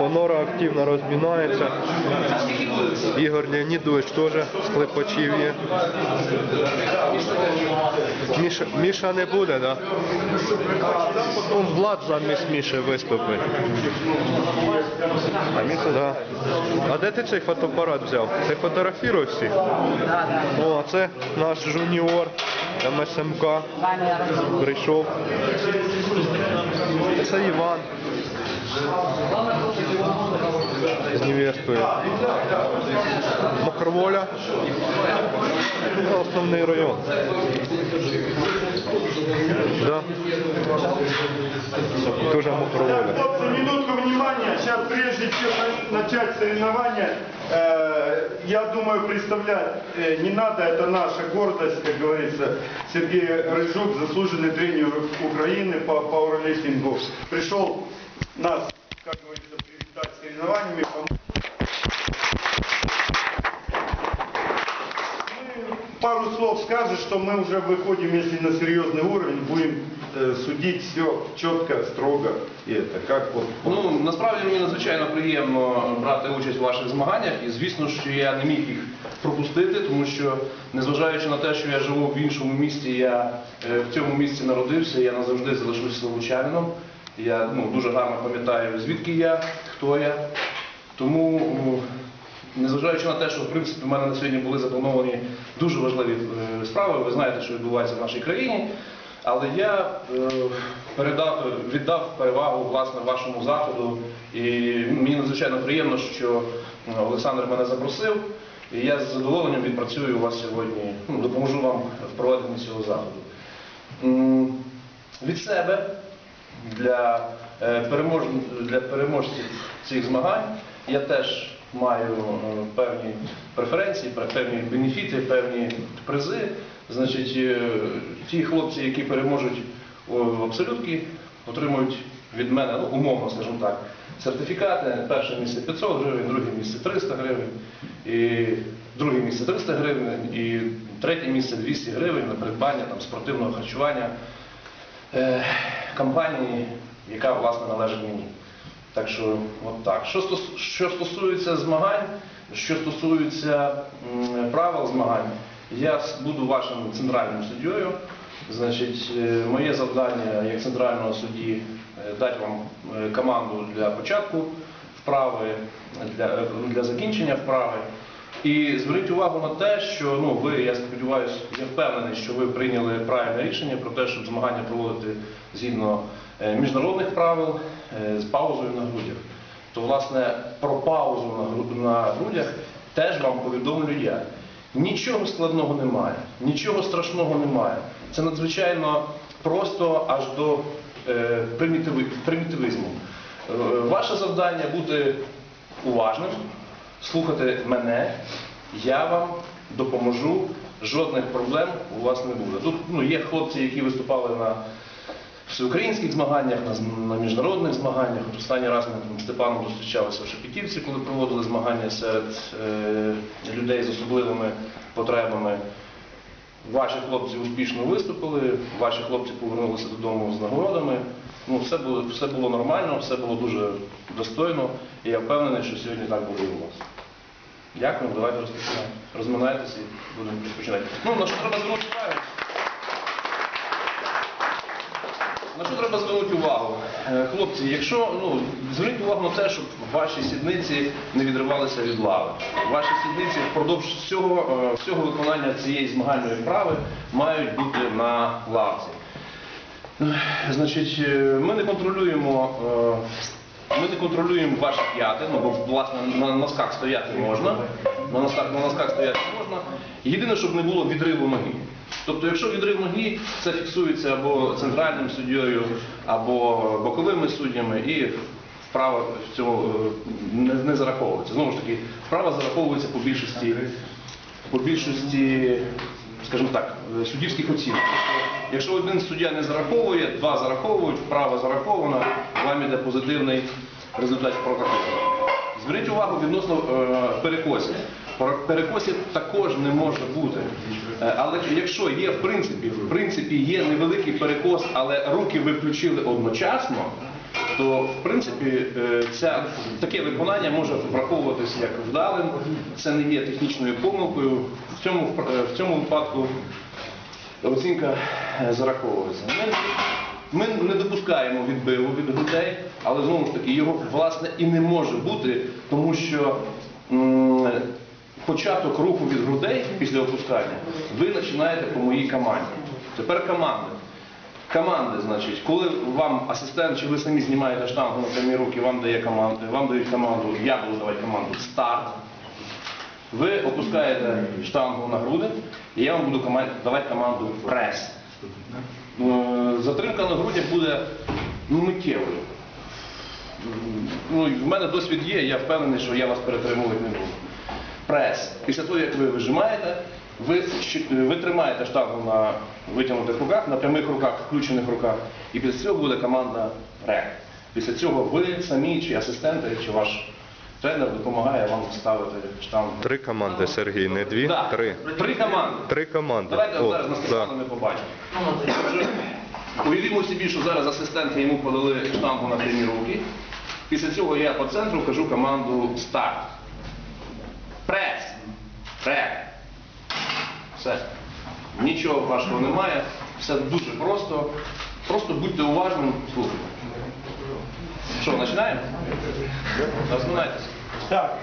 Понора активно розмінається. Ігор Леонідович теж з Клепачів є. Міша, Міша не буде? Да? Ну, Влад замість Міші виступить. А Міша Да. А де ти цей фотоапарат взяв? Ти фотографіруєш всіх? О, а це наш жуніор МСМК прийшов. Це Іван. З невесткою. Мокроволя. Основний район. Да. Дуже мокроволя. Минутку внимания. Сейчас, прежде чем на- начать соревнования, э, я думаю, представлять э, не надо, это наша гордость, как говорится. Сергей Рыжук, заслуженный тренер Украины по пауэрлифтингу, пришел нас, как говорится, привитать соревнованиями, помочь. Мы Пару слов скажет, что мы уже выходим, если на серьезный уровень, будем э, судить все четко, строго. И это как вот Ну насправді мені надзвичайно приємно брати участь в ваших змаганнях, і звісно, що я не міг їх пропустити, тому що незважаючи на те, що я живу в іншому місті, я е, в цьому місті народився, я назавжди залишуся лучанином. Я ну, дуже гарно пам'ятаю, звідки я, хто я. Тому, незважаючи на те, що в принципі в мене на сьогодні були заплановані дуже важливі е, справи, ви знаєте, що відбувається в нашій країні. Але я е, передав, віддав перевагу власне вашому заходу. І мені надзвичайно приємно, що е, Олександр мене запросив. І я з задоволенням відпрацюю у вас сьогодні, ну, допоможу вам в проведенні цього заходу. Від себе для, е, перемож... для переможців цих змагань я теж маю е, певні преференції, певні бенефіти, певні призи. Значить, е, ті хлопці, які переможуть в абсолютки, отримують від мене, ну, умовно, скажімо так, сертифікати. Перше місце 500 гривень, друге місце 300 гривень, і друге місце 300 гривень, і третє місце 200 гривень на придбання там, спортивного харчування компанії, яка власне належить мені. Так що, от так. Що, що стосується змагань, що стосується правил змагань, я буду вашим центральним суддєю. Значить, е, моє завдання як центрального судді е, дати вам е, команду для початку вправи, для, е, для закінчення вправи. І зверніть увагу на те, що ну, ви, я сподіваюся, я впевнений, що ви прийняли правильне рішення про те, щоб змагання проводити згідно е, міжнародних правил е, з паузою на грудях. То, власне, про паузу на гру- на грудях теж вам повідомлю я. Нічого складного немає, нічого страшного немає. Це надзвичайно просто аж до е, примітиви- примітивизму. Е, Ваше завдання бути уважним, слухати мене, я вам допоможу, жодних проблем у вас не буде. Тут ну, є хлопці, які виступали на всеукраїнських змаганнях, на, на міжнародних змаганнях. От останній раз ми там з Степаном зустрічалися в Шепетівці, коли проводили змагання серед е, людей з особливими потребами. Ваші хлопці успішно виступили, ваші хлопці повернулися додому з нагородами. Ну, все було, все було нормально, все було дуже достойно, і я впевнений, що сьогодні так буде і у вас. Дякую, давайте розпочинаємо. Розминайтеся і будемо розпочинати. Ну, на що треба звернути увагу? На що треба звернути увагу? Е, Хлопці, якщо ну, зверніть увагу на те, щоб ваші сідниці не відривалися від лави. Ваші сідниці впродовж всього, е, всього виконання цієї змагальної вправи мають бути на лавці. Значить, е, ми не контролюємо. е, Ми не контролюємо ваші п'яти, ну бо власне на носках стояти можна. На носках, на носках стояти можна. Єдине, щоб не було відриву ноги. Тобто, якщо відрив ноги, це фіксується або центральним суддєю, або боковими суддями, і вправа в цьому е, не, не зараховується. Знову ж таки, вправа зараховується по більшості, по більшості, скажімо так, е, суддівських оцінок. Тобто, Якщо один суддя не зараховує, два зараховують, вправа зарахована, вам іде позитивний результат прокату. Зверніть увагу відносно е, перекосів. Пер- Перекосів також не може бути. Е, але якщо є в принципі, в принципі є невеликий перекос, але руки ви включили одночасно, то в принципі е, ця, таке виконання може враховуватися як вдалим, це не є технічною помилкою. В цьому, е, в цьому випадку оцінка е, зараховується. Ми, не допускаємо відбиву від грудей, але знову ж таки його власне і не може бути, тому що початок руху від грудей після опускання ви починаєте по моїй команді. Тепер команди. Команди, значить, коли вам асистент чи ви самі знімаєте штангу на прямі руки, вам дає команду, вам дають команду, я буду давати команду старт. Ви опускаєте штангу на груди, і я вам буду давати команду прес. Е, Затримка на грудях буде ну, миттєвою. Ну, в мене досвід є, я впевнений, що я вас перетримувати не буду. Прес. Після того, як ви вижимаєте, ви, ви тримаєте штангу на витягнутих руках, на прямих руках, включених руках, і після цього буде команда рек. Після цього ви самі, чи асистенти, чи ваш тренер допомагає вам ставити штангу. Три команди, Сергій, не дві, Да. три. Три команди. Три команди. Давайте О, зараз на да. Ми побачимо. Уявімо собі, що зараз асистенти йому подали штангу на прямі руки. Після цього я по центру кажу команду старт. Прес. Прес. Все. Нічого важкого немає. Все дуже просто. Просто будьте уважним, слухайте. Що, починаємо? Розминайтеся. Так.